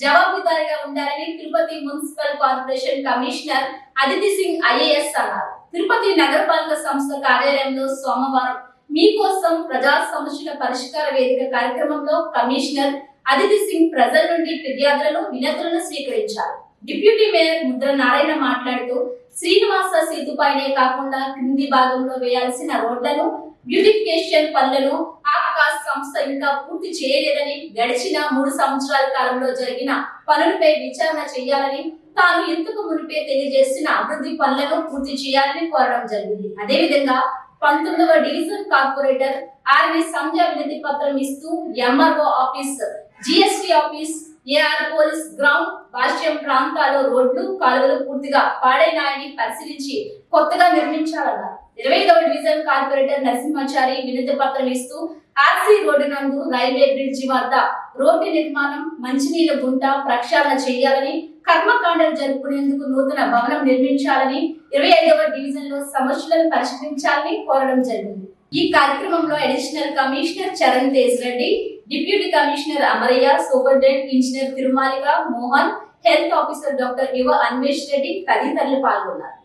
జవాబుదారిగా ఉండాలని Tirupati municipal corporation commissioner Aditi Singh IAS అన్నారు తిరుపతి నగరపాలక సంస్థ కార్యాలయంలో సోమవారం మీకోసం ప్రజా సమస్యల పరిష్కార వేదిక కార్యక్రమంలో కమిషనర్ అదితి సింగ్ ప్రజల నుండి ఫిర్యాదులను వినతులను స్వీకరించారు. డిప్యూటీ మేయర్ ముద్ర నారాయణ మాట్లాడుతూ శ్రీనివాస సేతుపైనే కాకుండా క్రింది భాగంలో వేయాల్సిన రోడ్లను బ్యూటిఫికేషన్ పనులను సంస్థ ఇంకా పూర్తి చేయలేదని గడిచిన మూడు సంవత్సరాల కాలంలో జరిగిన పనులపై విచారణ చేయాలని తాను ఇంతకు మునిపే తెలియజేసిన అభివృద్ధి పనులను పూర్తి చేయాలని కోరడం జరిగింది. అదేవిధంగా పంతొమ్మిదవ డివిజన్ కార్పొరేటర్ ఆర్వి సంధ్య వినతి పత్రం ఇస్తూ MRO office GST office AR police ground Bhashyam ప్రాంతాల్లో రోడ్లు కాలువలు పూర్తిగా పాడైనాయని పరిశీలించి కొత్తగా నిర్మించాలన్నారు. ఇరవై డివిజన్ కార్పొరేటర్ నరసింహాచారి వినతి పత్రం ఇస్తూ ఆర్సీ రోడ్డు నందు రైల్వే బ్రిడ్జి వద్ద రోడ్డు నిర్మాణం మంచినీళ్ళ గుంట ప్రక్షాళన చేయాలని కర్మకాండలు జరుపుకునేందుకు నూతన భవనం నిర్మించాలని ఇరవై ఐదవ డివిజన్లో సమస్యలను పరిష్కరించాలని కోరడం జరిగింది. ఈ కార్యక్రమంలో additional commissioner Charan Tej Reddy deputy commissioner Amarayya superintendent engineer Tirumalika Mohan health officer doctor Yuva Anvesh Reddy తదితరులు పాల్గొన్నారు.